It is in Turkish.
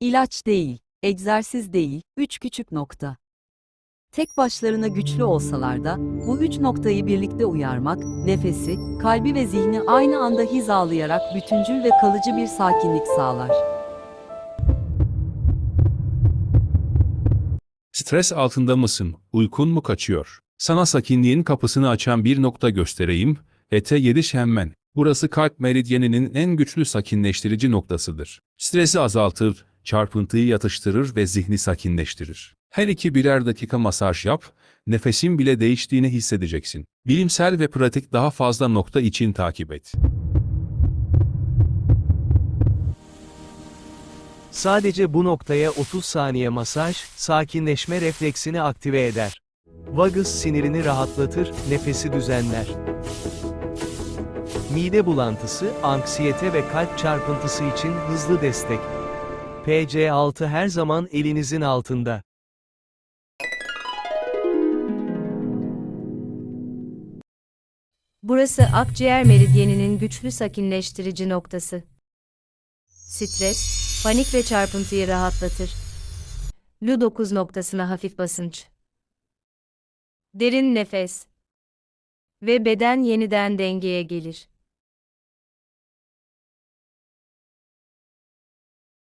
İlaç değil, egzersiz değil, üç küçük nokta. Tek başlarına güçlü olsalar da, bu üç noktayı birlikte uyarmak, nefesi, kalbi ve zihni aynı anda hizalayarak bütüncül ve kalıcı bir sakinlik sağlar. Stres altında mısın? Uykun mu kaçıyor? Sana sakinliğin kapısını açan bir nokta göstereyim. Ete yediş hemen. Burası kalp meridyeninin en güçlü sakinleştirici noktasıdır. Stresi azaltır, çarpıntıyı yatıştırır ve zihni sakinleştirir. Her iki birer dakika masaj yap, nefesin bile değiştiğini hissedeceksin. Bilimsel ve pratik daha fazla nokta için takip et. Sadece bu noktaya 30 saniye masaj, sakinleşme refleksini aktive eder. Vagus sinirini rahatlatır, nefesi düzenler. Mide bulantısı, anksiyete ve kalp çarpıntısı için hızlı destek. PC6 her zaman elinizin altında. Burası akciğer meridyeninin güçlü sakinleştirici noktası. Stres, panik ve çarpıntıyı rahatlatır. L9 noktasına hafif basınç. Derin nefes. Ve beden yeniden dengeye gelir.